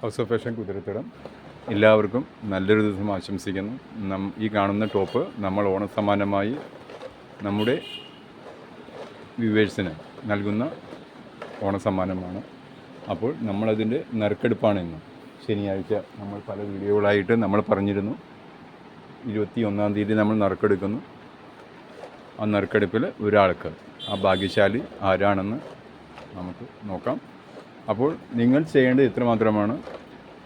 House of fashion കുതിരത്തിടം. എല്ലാവർക്കും നല്ലൊരു ദിവസം ആശംസിക്കുന്നു. നം ഈ കാണുന്ന ടോപ്പ് നമ്മൾ ഓണസമ്മാനമായി നമ്മുടെ വ്യൂവേഴ്സിന് നൽകുന്ന ഓണസമ്മാനമാണ്. അപ്പോൾ നമ്മളതിന്റെ നറുക്കെടുപ്പാണ് ഇന്ന്. ശനിയാഴ്ച നമ്മൾ പല വീഡിയോകളായിട്ട് നമ്മൾ പറഞ്ഞിരുന്നു. ഇരുപത്തി ഒന്നാം തീയതി നമ്മൾ നറുക്കെടുക്കുന്നു. ആ നറുക്കെടുപ്പിൽ ഒരാൾക്ക് ആ ഭാഗ്യശാലി ആരാണെന്ന് നമുക്ക് നോക്കാം. അപ്പോൾ നിങ്ങൾ ചെയ്യേണ്ടത് ഇത്രമാത്രമാണ്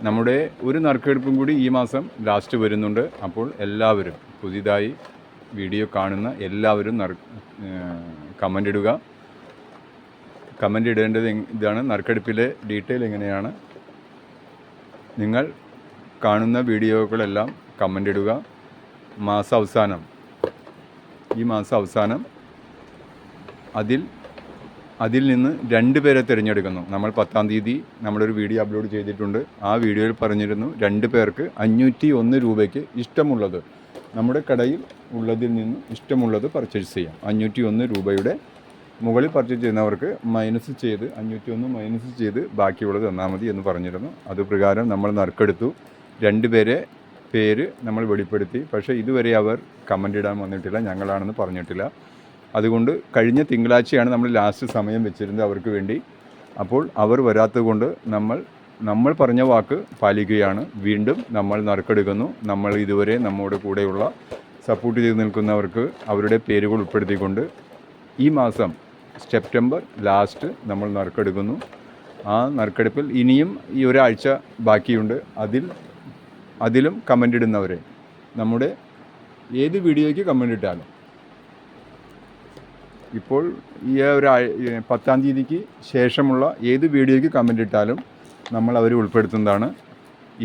നമ്മുടെ ഒരു നറുക്കെടുപ്പും കൂടി ഈ മാസം ലാസ്റ്റ് വരുന്നുണ്ട്. അപ്പോൾ എല്ലാവരും പുതിയതായി വീഡിയോ കാണുന്ന എല്ലാവരും നറു കമന്റ് ഇടുക. കമന്റ് ഇടേണ്ടത് ഇതാണ്. നറുക്കെടുപ്പിലെ ഡീറ്റെയിൽ എങ്ങനെയാണ്? നിങ്ങൾ കാണുന്ന വീഡിയോകളെല്ലാം കമന്റ് ഇടുക. മാസം അവസാനം ഈ മാസം അവസാനം അതിൽ അതിൽ നിന്ന് രണ്ട് പേരെ തിരഞ്ഞെടുക്കുന്നു. നമ്മൾ പത്താം തീയതി നമ്മളൊരു വീഡിയോ അപ്ലോഡ് ചെയ്തിട്ടുണ്ട്. ആ വീഡിയോയിൽ പറഞ്ഞിരുന്നു രണ്ട് പേർക്ക് അഞ്ഞൂറ്റി ഒന്ന് രൂപയ്ക്ക് ഇഷ്ടമുള്ളത്. നമ്മുടെ കടയിൽ ഉള്ളതിൽ നിന്ന് ഇഷ്ടമുള്ളത് പർച്ചേസ് ചെയ്യാം. അഞ്ഞൂറ്റി ഒന്ന് രൂപയുടെ മുകളിൽ പർച്ചേസ് ചെയ്യുന്നവർക്ക് മൈനസ് ചെയ്ത് അഞ്ഞൂറ്റി ഒന്ന് മൈനസ് ചെയ്ത് ബാക്കിയുള്ളത് തന്നാൽ മതി എന്ന് പറഞ്ഞിരുന്നു. അതുപ്രകാരം നമ്മൾ നറുക്കെടുത്തു. രണ്ട് പേരെ പേര് നമ്മൾ വെളിപ്പെടുത്തി. പക്ഷേ ഇതുവരെ അവർ കമന്റ് ഇടാൻ വന്നിട്ടില്ല. ഞങ്ങളാണെന്ന് പറഞ്ഞിട്ടില്ല. അതുകൊണ്ട് കഴിഞ്ഞ തിങ്കളാഴ്ചയാണ് നമ്മൾ ലാസ്റ്റ് സമയം വെച്ചിരുന്നത് അവർക്ക് വേണ്ടി. അപ്പോൾ അവർ വരാത്തത് കൊണ്ട് നമ്മൾ നമ്മൾ പറഞ്ഞ വാക്ക് പാലിക്കുകയാണ്. വീണ്ടും നമ്മൾ നറുക്കെടുക്കുന്നു. നമ്മൾ ഇതുവരെ നമ്മുടെ കൂടെയുള്ള സപ്പോർട്ട് ചെയ്ത് നിൽക്കുന്നവർക്ക് അവരുടെ പേരുകൾ ഉൾപ്പെടുത്തിക്കൊണ്ട് ഈ മാസം സെപ്റ്റംബർ ലാസ്റ്റ് നമ്മൾ നറുക്കെടുക്കുന്നു. ആ നറുക്കെടുപ്പിൽ ഇനിയും ഈ ഒരാഴ്ച ബാക്കിയുണ്ട്. അതിൽ അതിലും കമന്റ് ഇടുന്നവരെ നമ്മുടെ ഏത് വീഡിയോയ്ക്ക് കമന്റ് ഇട്ടാലും ഇപ്പോൾ ഈ ഒരു പത്താം തീയതിക്ക് ശേഷമുള്ള ഏത് വീഡിയോയ്ക്ക് കമന്റ് ഇട്ടാലും നമ്മൾ അവർ ഉൾപ്പെടുത്തുന്നതാണ്.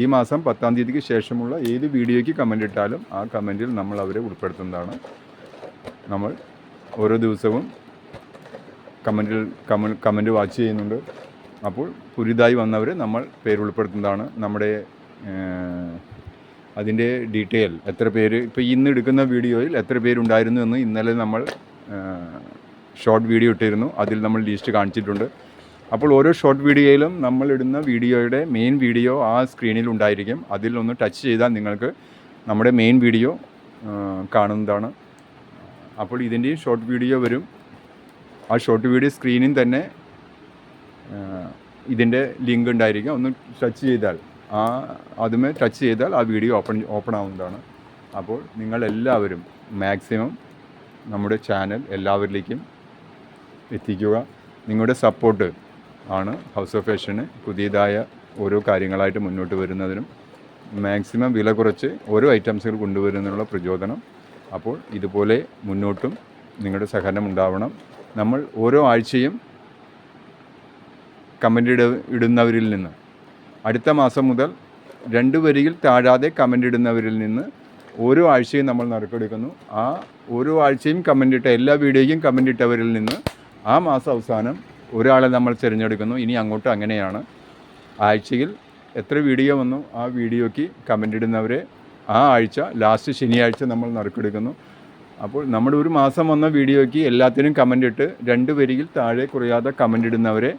ഈ മാസം പത്താം തീയതിക്ക് ശേഷമുള്ള ഏത് വീഡിയോയ്ക്ക് കമന്റ് ഇട്ടാലും ആ കമന്റിൽ നമ്മൾ അവരെ ഉൾപ്പെടുത്തുന്നതാണ്. നമ്മൾ ഓരോ ദിവസവും കമന്റിൽ കമ കമന്റ് വാച്ച് ചെയ്യുന്നുണ്ട്. അപ്പോൾ പുതിയതായി വന്നവരെ നമ്മൾ പേര് ഉൾപ്പെടുത്തുന്നതാണ്. നമ്മുടെ അതിന്റെ ഡീറ്റെയിൽ എത്ര പേര് ഇപ്പോൾ ഇന്ന് എടുക്കുന്ന വീഡിയോയിൽ എത്ര പേരുണ്ടായിരുന്നു എന്ന് ഇന്നലെ നമ്മൾ ഷോർട്ട് വീഡിയോ ഇട്ടിരുന്നു. അതിൽ നമ്മൾ ലിസ്റ്റ് കാണിച്ചിട്ടുണ്ട്. അപ്പോൾ ഓരോ ഷോർട്ട് വീഡിയോയിലും നമ്മൾ ഇടുന്ന വീഡിയോയുടെ മെയിൻ വീഡിയോ ആ സ്ക്രീനിൽ ഉണ്ടായിരിക്കും. അതിൽ ഒന്ന് ടച്ച് ചെയ്താൽ നിങ്ങൾക്ക് നമ്മുടെ മെയിൻ വീഡിയോ കാണുന്നതാണ്. അപ്പോൾ ഇതിന്റെയും ഷോർട്ട് വീഡിയോ വരും. ആ ഷോർട്ട് വീഡിയോ സ്ക്രീനിൽ തന്നെ ഇതിന്റെ ലിങ്ക് ഉണ്ടായിരിക്കും. ഒന്ന് ടച്ച് ചെയ്താൽ ആ അതുമേ ടച്ച് ചെയ്താൽ ആ വീഡിയോ ഓപ്പൺ ഓപ്പൺ ആവുന്നതാണ്. അപ്പോൾ നിങ്ങളെല്ലാവരും മാക്സിമം നമ്മുടെ ചാനൽ എല്ലാവരിലേക്കും എത്തിക്കുക. നിങ്ങളുടെ സപ്പോർട്ട് ആണ് ഹൗസ് ഓഫ് ഫാഷന് പുതിയതായ ഓരോ കാര്യങ്ങളായിട്ട് മുന്നോട്ട് വരുന്നതിനും മാക്സിമം വില കുറച്ച് ഓരോ ഐറ്റംസുകൾ കൊണ്ടുവരുന്നതിനുള്ള പ്രചോദനം. അപ്പോൾ ഇതുപോലെ മുന്നോട്ടും നിങ്ങളുടെ സഹകരണം ഉണ്ടാവണം. നമ്മൾ ഓരോ ആഴ്ചയും കമന്റ് ഇട ഇടുന്നവരിൽ നിന്ന് അടുത്ത മാസം മുതൽ രണ്ട് വരിയിൽ താഴാതെ കമന്റ് ഇടുന്നവരിൽ നിന്ന് ഓരോ ആഴ്ചയും നമ്മൾ നറുക്കെടുക്കുന്നു. ആ ഓരോ ആഴ്ചയും കമന്റ് ഇട്ട എല്ലാ വീഡിയോയ്ക്കും കമന്റ് ഇട്ടവരിൽ നിന്ന് ആ മാസം അവസാനം ഒരാളെ നമ്മൾ തിരഞ്ഞെടുക്കുന്നു. ഇനി അങ്ങോട്ട് അങ്ങനെയാണ്. ആഴ്ചയിൽ എത്ര വീഡിയോ വന്നു ആ വീഡിയോയ്ക്ക് കമന്റ് ഇടുന്നവരെ ആ ആഴ്ച ലാസ്റ്റ് ശനിയാഴ്ച നമ്മൾ നറുക്കെടുക്കുന്നു. അപ്പോൾ നമ്മുടെ ഒരു മാസം വന്ന വീഡിയോയ്ക്ക് എല്ലാത്തിനും കമന്റ് ഇട്ട് രണ്ട് വരിയിൽ താഴെ കുറയാതെ കമന്റ് ഇടുന്നവരെ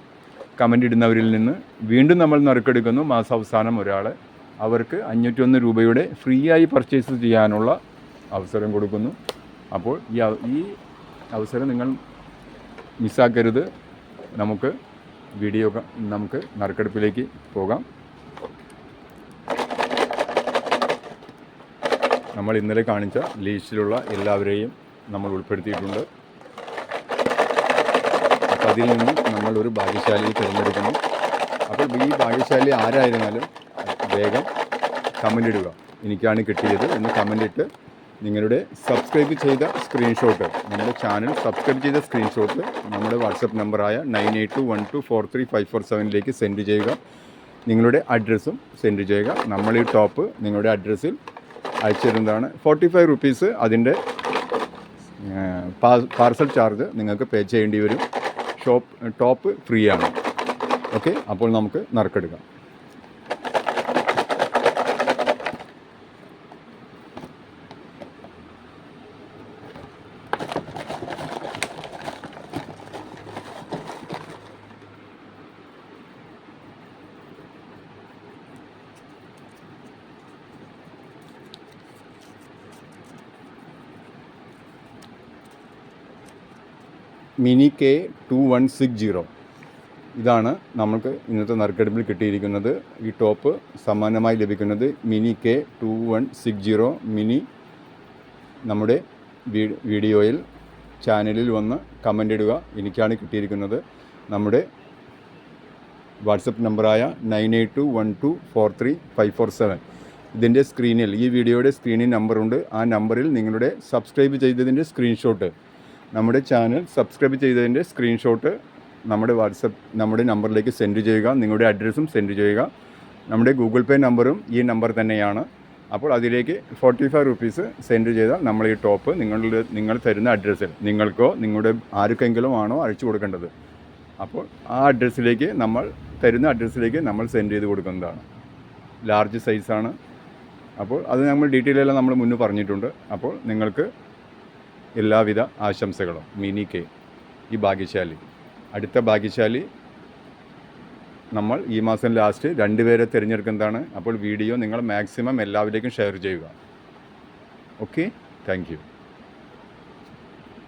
കമന്റ് ഇടുന്നവരിൽ നിന്ന് വീണ്ടും നമ്മൾ നറുക്കെടുക്കുന്നു. മാസം അവസാനം ഒരാൾ അവർക്ക് അഞ്ഞൂറ്റൊന്ന് രൂപയുടെ ഫ്രീ ആയി പർച്ചേസ് ചെയ്യാനുള്ള അവസരം കൊടുക്കുന്നു. അപ്പോൾ ഈ ഈ അവസരം നിങ്ങൾ മിസ്സാക്കരുത്. നമുക്ക് വീഡിയോ നമുക്ക് നറുക്കെടുപ്പിലേക്ക് പോകാം. നമ്മൾ ഇന്നലെ കാണിച്ച ലീസ്റ്റിലുള്ള എല്ലാവരെയും നമ്മൾ ഉൾപ്പെടുത്തിയിട്ടുണ്ട്. അതിൽ നിന്ന് നമ്മളൊരു ഭാഗ്യശാലിയെ തിരഞ്ഞെടുക്കുന്നു. അപ്പോൾ ഈ ഭാഗ്യശാലി ആരായിരുന്നാലും വേഗം കമന്റ് ഇടുക. എനിക്കാണ് കിട്ടിയത്. എന്ന് കമന്റ് ഇട്ട് നിങ്ങളുടെ സബ്സ്ക്രൈബ് ചെയ്ത സ്ക്രീൻഷോട്ട് നമ്മുടെ ചാനൽ സബ്സ്ക്രൈബ് ചെയ്ത സ്ക്രീൻഷോട്ട് നമ്മുടെ വാട്സപ്പ് നമ്പറായ nine eight two one two four three five four സെവനിലേക്ക് send ചെയ്യുക. നിങ്ങളുടെ അഡ്രസ്സും സെൻഡ് ചെയ്യുക. നമ്മൾ ഈ ടോപ്പ് നിങ്ങളുടെ അഡ്രസ്സിൽ അയച്ചു തരുന്നതാണ് ഫോർട്ടി ഫൈവ് റുപ്പീസ് അതിന്റെ പാർസൽ ചാർജ് നിങ്ങൾക്ക് പേ ചെയ്യേണ്ടി വരും. ഷോപ്പ് ടോപ്പ് ഫ്രീ ആണ്. ഓക്കെ അപ്പോൾ നമുക്ക് നറുക്കെടുക്കാം. Mini K two one six zero ഇതാണ് നമുക്ക് ഇന്നത്തെ നറുക്കെടുപ്പിൽ കിട്ടിയിരിക്കുന്നത്. ഈ ടോപ്പ് സമാനമായി ലഭിക്കുന്നത് mini K two one six zero mini നമ്മുടെ വീഡിയോയിൽ ചാനലിൽ വന്ന് കമന്റ് ഇടുക. എനിക്കാണ് കിട്ടിയിരിക്കുന്നത്. നമ്മുടെ വാട്സപ്പ് നമ്പറായ nine eight two one two four three five four seven. ഇതിന്റെ സ്ക്രീനിൽ ഈ വീഡിയോയുടെ സ്ക്രീനിൽ നമ്പറുണ്ട്. ആ നമ്പറിൽ നിങ്ങളുടെ സബ്സ്ക്രൈബ് ചെയ്തതിന്റെ സ്ക്രീൻഷോട്ട്. നമ്മുടെ ചാനൽ സബ്സ്ക്രൈബ് ചെയ്തതിന്റെ സ്ക്രീൻഷോട്ട് നമ്മുടെ വാട്സപ്പ് നമ്മുടെ നമ്പറിലേക്ക് സെൻഡ് ചെയ്യുക. നിങ്ങളുടെ അഡ്രസ്സും സെൻഡ് ചെയ്യുക. നമ്മുടെ ഗൂഗിൾ പേ നമ്പറും ഈ നമ്പർ തന്നെയാണ്. അപ്പോൾ അതിലേക്ക് ഫോർട്ടി ഫൈവ് റുപ്പീസ് സെൻഡ് ചെയ്താൽ നമ്മൾ ഈ ടോപ്പ് നിങ്ങളുടെ നിങ്ങൾ തരുന്ന അഡ്രസ്സിൽ നിങ്ങൾക്കോ നിങ്ങളുടെ ആർക്കെങ്കിലും ആണോ അയച്ചു കൊടുക്കേണ്ടത്. അപ്പോൾ ആ അഡ്രസ്സിലേക്ക് നമ്മൾ തരുന്ന അഡ്രസ്സിലേക്ക് നമ്മൾ സെൻഡ് ചെയ്ത് കൊടുക്കുന്നതാണ്. ലാർജ് സൈസാണ് അപ്പോൾ അത് നമ്മൾ ഡീറ്റെയിൽ എല്ലാം നമ്മൾ മുന്നേ പറഞ്ഞിട്ടുണ്ട്. അപ്പോൾ നിങ്ങൾക്ക് എല്ലാവിധ ആശംസകളും മിനി കെ ഈ ഭാഗ്യശാലി. അടുത്ത ഭാഗ്യശാലി നമ്മൾ ഈ മാസം ലാസ്റ്റ് രണ്ടുപേരെ തിരഞ്ഞെടുക്കുന്നതാണ് അപ്പോൾ വീഡിയോ നിങ്ങൾ മാക്സിമം എല്ലാവരിലേക്കും ഷെയർ ചെയ്യുക. Okay thank